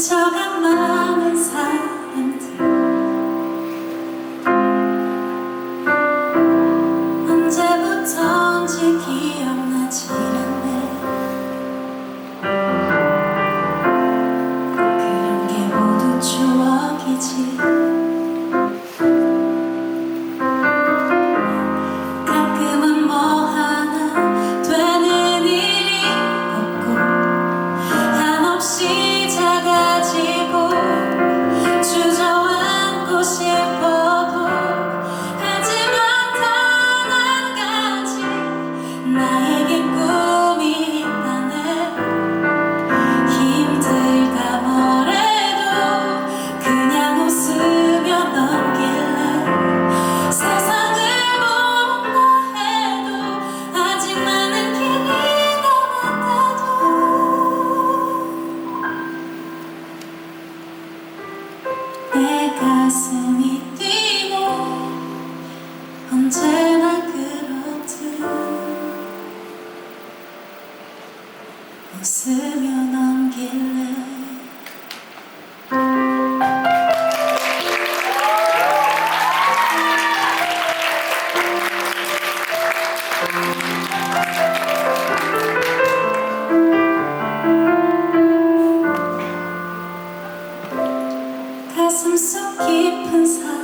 세차간 마음은 사 웃으며 넘길래. 가슴 속 깊은 사랑.